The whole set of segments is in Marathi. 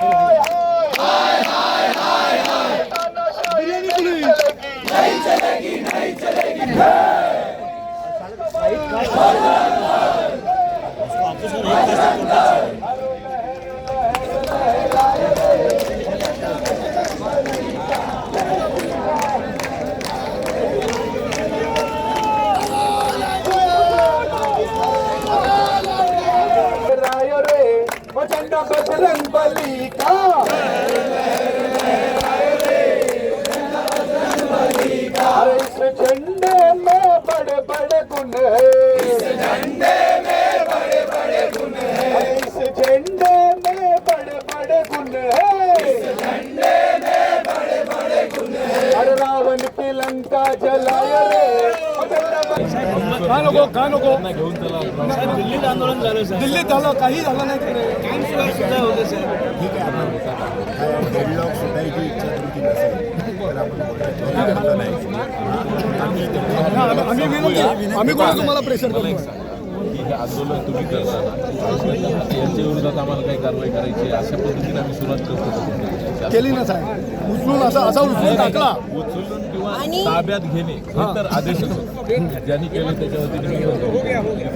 हाय हाय प्रचंड बजरंग बली का अरे इस झंडे में बड़े बड़े गुण है इस झंडे में बड़े बड़े गुण है इस झंडे में बड़े बड़े गुण है इस झंडे की लंका जलाय रे। का नको का नको? दिल्लीत आंदोलन झालं सर. दिल्लीत झालं काही झालं नाही तिकडे. सुद्धा होते सर. ठीक आहे आपण काय डेडलॉक सुटायची इच्छा तुमची नसेल तर आपण बोलतो झालं नाही आम्ही विनंती आम्ही कोण तुम्हाला प्रेशर करतो की हे आंदोलन तुम्ही करताना यांच्या विरोधात आम्हाला काही कारवाई करायची अशा पद्धतीने आम्ही सुरुवात करतो. केली ना साहेब. उचलून असा असा उचलून टाकला. उचलून किंवा ताब्यात घेणे हे तर आदेशच होते. ज्यांनी केले त्याच्या वतीने मी म्हणतो की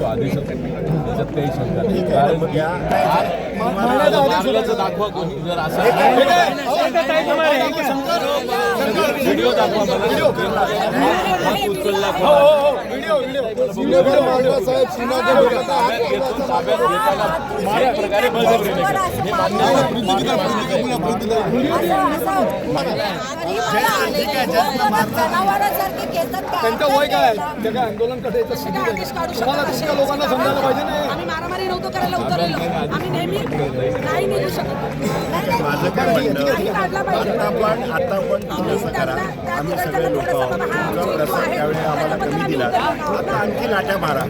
तो आदेशच होता. त्याच्यात काही शंका नाही. कारण आदेश दाखवा कोणी. जर असं व्हिडिओ दाखवा मला. हात उचलला. हो हो हो. हे त्यांचं वय काय आहे? ते काय आंदोलन करायचं. तुम्हाला तुमच्या लोकांना समजायला पाहिजे ना आम्ही मारामारी नव्हतो करायला उतरलेलो आम्ही नेहमी नाही निघू शकत माझं काय म्हणणं नाही काढला पाहिजे आता पण आता पण थोडंसं करा आम्ही सगळे लोक आहोत तुमचा प्रसाद त्यावेळी आम्हाला कमी दिला आता आणखी लाट्या मारा.